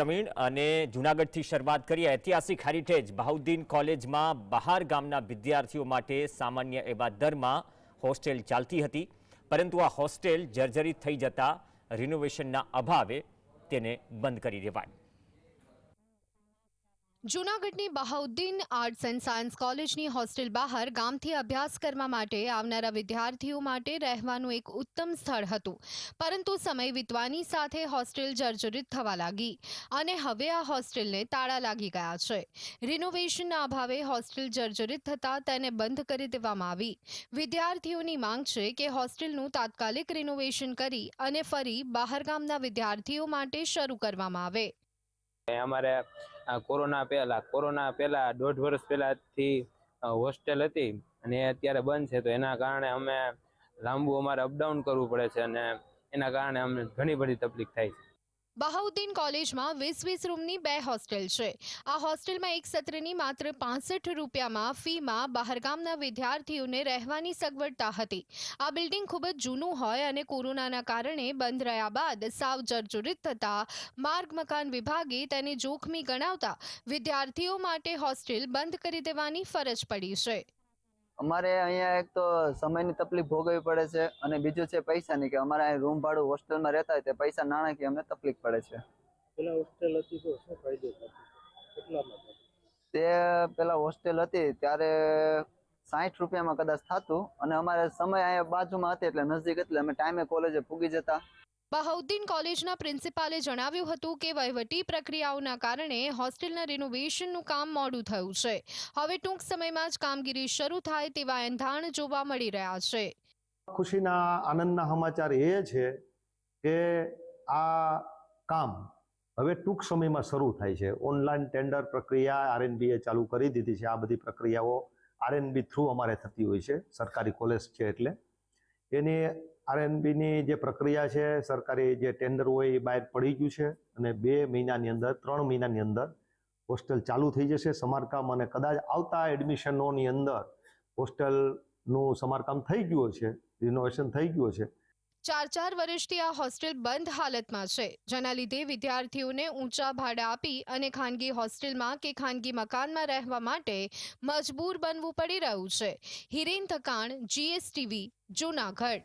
પ્રવીણ અને જુનાગઢથી શરૂઆત કરીએ ઐતિહાસિક હેરિટેજ બહાઉદ્દીન કોલેજમાં બહાર ગામના વિદ્યાર્થીઓ માટે સામાન્ય એવા દરમાં હોસ્ટેલ ચાલતી હતી. પરંતુ આ હોસ્ટેલ જર્જરિત થઈ જતા રિનોવેશનના અભાવે તેને બંધ કરી દેવાય. જૂનાગઢની બહાઉદ્દીન આર્ટ્સ એન્ડ સાયન્સ કોલેજની હોસ્ટેલ બહાર ગામથી અભ્યાસ કરવા માટે આવનારા વિદ્યાર્થીઓ માટે રહેવાનું એક ઉત્તમ સ્થળ હતું. પરંતુ સમય વીતવાની સાથે હોસ્ટેલ જર્જરિત થવા લાગી અને હવે આ હોસ્ટેલને તાળા લાગી ગયા છે. રિનોવેશનના અભાવે હોસ્ટેલ જર્જરિત થતાં તેને બંધ કરી દેવામાં આવી. વિદ્યાર્થીઓની માંગ છે કે હોસ્ટેલનું તાત્કાલિક રિનોવેશન કરી અને ફરી બહારગામના વિદ્યાર્થીઓ માટે શરૂ કરવામાં આવે. અમારે કોરોના પહેલા કોરોના પહેલા દોઢ વર્ષ પહેલાથી હોસ્ટેલ હતી અને એ અત્યારે બંધ છે. તો એના કારણે અમે લાંબુ અમારે અપડાઉન કરવું પડે છે અને એના કારણે અમને ઘણી બધી તકલીફ થાય છે. બહાઉદ્દીન કોલેજમાં વીસ વીસ રૂમની બે હોસ્ટેલ છે. આ હોસ્ટેલમાં એક સત્રની માત્ર પાસઠ રૂપિયામાં ફીમાં બહારગામના વિદ્યાર્થીઓને રહેવાની સગવડતા હતી. આ બિલ્ડિંગ ખૂબ જ જૂનું હોય અને કોરોનાના કારણે બંધ રહ્યા બાદ સાવ જર્જરિત થતા માર્ગ મકાન વિભાગે તેને જોખમી ગણાવતા વિદ્યાર્થીઓ માટે હોસ્ટેલ બંધ કરી દેવાની ફરજ પડી છે. અમારે અહીંયા એક તો સમયની તકલીફ ભોગવવી પડે છે અને બીજું છે પૈસાની કે અમારે અહીં રૂમ ભાડું હોસ્ટેલમાં રહેતા હોય તે પૈસા નાણાકીય અમને તકલીફ પડે છે. પેલા હોસ્ટેલ હતી તો શું ફાયદો થતો? તે પેલા હોસ્ટેલ હતી ત્યારે સાઠ રૂપિયામાં કદાચ થતું અને અમારે સમય અહીંયા બાજુમાં હતી એટલે નજીક એટલે અમે ટાઈમે કોલેજે પૂગી જતા. બહાઉદ્દીન કોલેજના પ્રિન્સિપાલે જણાવ્યું હતું કે વહીવટી પ્રક્રિયાઓના કારણે હોસ્ટેલના રિનોવેશનનું કામ મોડું થયું છે. હવે ટૂંક સમયમાં જ કામગીરી શરૂ થાય તેવા એંધાણ જોવા મળી રહ્યા છે. ખુશીના આનંદના સમાચાર એ છે કે આ કામ હવે ટૂંક સમયમાં શરૂ થાય છે. ઓનલાઈન ટેન્ડર પ્રક્રિયા આરએનબીએ ચાલુ કરી દીધી છે. આ બધી પ્રક્રિયાઓ આરએનબી થ્રુ અમારે થતી હોય છે. સરકારી કોલેજ છે એટલે. એની આરએનબીની જે પ્રક્રિયા છે, સરકારી જે ટેન્ડર હોય એ બહાર પડી ગયું છે અને બે મહિનાની અંદર, ત્રણ મહિનાની અંદર હોસ્ટેલ ચાલુ થઈ જશે. સમારકામ અને કદાચ આવતા એડમિશનોની અંદર હોસ્ટેલનું સમારકામ થઈ ગયું છે રિનોવેશન થઈ ગયું છે ચાર ચાર વર્ષથી આ હોસ્ટેલ બંધ હાલતમાં છે, જેના લીધે વિદ્યાર્થીઓને ઊંચા ભાડા આપી અને ખાનગી હોસ્ટેલમાં કે ખાનગી મકાનમાં રહેવા માટે મજબૂર બનવું પડી રહ્યું છે. હિરેન થકાણ જીએસટીવી જૂનાગઢ.